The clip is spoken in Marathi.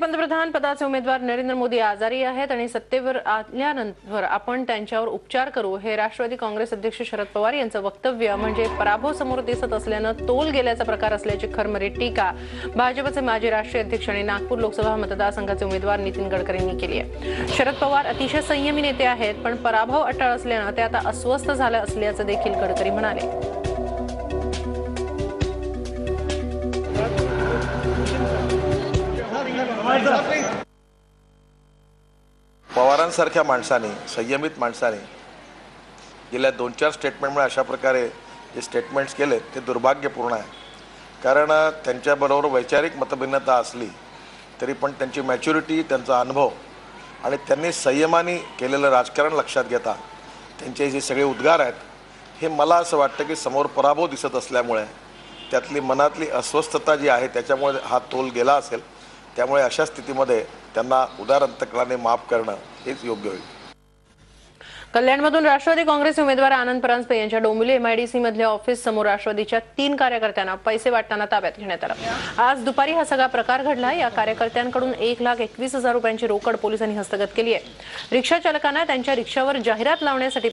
पंतप्रधान पदाचे उमेदवार नरेंद्र मोदी आजारी आहेत आणि सत्तेवर आल्यानंतर आपण त्यांच्यावर उपचार करू हे राष्ट्रवादी काँग्रेस अध्यक्ष शरद पवार यांचं वक्तव्य म्हणजे पराभव समोर दिसत असल्यानं तोल गेल्याचा प्रकार असल्याची खरमरी टीका भाजपचे माजी राष्ट्रीय अध्यक्ष आणि नागपूर लोकसभा मतदारसंघाचे उमेदवार नितीन गडकरींनी केली आहे. शरद पवार अतिशय संयमी नेते आहेत पण पराभव अटळ असल्यानं ते आता अस्वस्थ झाले असल्याचं देखील गडकरी म्हणाले. पवारांसारख्या माणसाने संयमित माणसाने गेल्या दोन चार स्टेटमेंटमुळे अशा प्रकारे जे स्टेटमेंट्स केले ते दुर्भाग्यपूर्ण आहे. कारण त्यांच्याबरोबर वैचारिक मतभिन्नता असली तरी पण त्यांची मॅच्युरिटी त्यांचा अनुभव आणि त्यांनी संयमाने केलेलं राजकारण लक्षात घेता त्यांचे जे सगळे उद्गार आहेत हे मला असं वाटतं की समोर पराभव दिसत असल्यामुळे त्यातली मनातली अस्वस्थता जी आहे त्याच्यामुळे हा तोल गेला असेल. त्यामुळे अशा स्थितीमध्ये त्यांना उदार माफ करणं हेच योग्य होईल. कल्याणमधून राष्ट्रवादी काँग्रेस उमेदवार आनंद परांजपे यांच्या डोंबिवली एमआयडीसी मधल्या ऑफिस समोर राष्ट्रवादीच्या तीन कार्यकर्त्यांना पैसे वाटताना ताब्यात घेण्यात आला. आज दुपारी हा सगळा प्रकार घडला. या कार्यकर्त्यांकडून एक लाख एकवीस हजार रुपयांची रोकड पोलिसांनी हस्तगत केली आहे. रिक्षा चालकांना त्यांच्या रिक्षावर जाहिरात लावण्यासाठी